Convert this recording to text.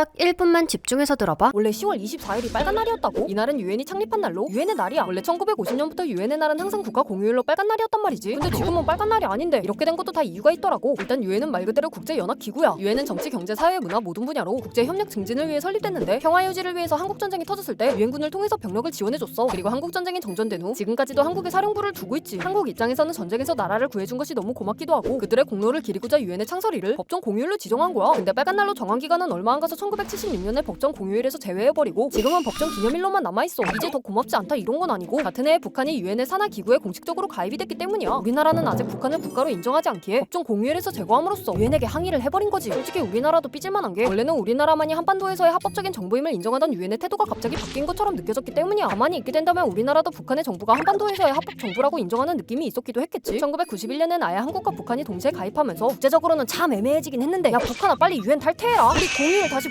딱 1분만 집중해서 들어봐. 원래 10월 24일이 빨간 날이었다고? 이날은 유엔이 창립한 날로 유엔의 날이야. 원래 1950년부터 유엔의 날은 항상 국가 공휴일로 빨간 날이었단 말이지. 근데 지금은 빨간 날이 아닌데 이렇게 된 것도 다 이유가 있더라고. 일단 유엔은 말 그대로 국제 연합 기구야. 유엔은 정치, 경제, 사회, 문화 모든 분야로 국제 협력 증진을 위해 설립됐는데 평화 유지를 위해서 한국 전쟁이 터졌을 때 유엔군을 통해서 병력을 지원해줬어. 그리고 한국 전쟁이 정전된 후 지금까지도 한국에 사령부를 두고 있지. 한국 입장에서는 전쟁에서 나라를 구해준 것이 너무 고맙기도 하고 그들의 공로를 기리고자 유엔의 창설일을 법정 공휴일로 지정한 거야. 근데 빨간 날로 정한 기간은 얼마 안 가서 1976년에 법정 공휴일에서 제외해버리고 지금은 법정 기념일로만 남아있어. 이제 더 고맙지 않다 이런 건 아니고 같은 해에 북한이 유엔의 산하 기구에 공식적으로 가입이 됐기 때문이야. 우리나라는 아직 북한을 국가로 인정하지 않기에 법정 공휴일에서 제거함으로써 유엔에게 항의를 해버린 거지. 솔직히 우리나라도 삐질만한 게 원래는 우리나라만이 한반도에서의 합법적인 정부임을 인정하던 유엔의 태도가 갑자기 바뀐 것처럼 느껴졌기 때문이야. 가만히 있게 된다면 우리나라도 북한의 정부가 한반도에서의 합법 정부라고 인정하는 느낌이 있었기도 했겠지. 1991년엔 아예 한국과 북한이 동시에 가입하면서 국제적으로는 참 애매해지긴 했는데 야 북한아 빨리 유엔 탈퇴해라. 우리 공휴일 다시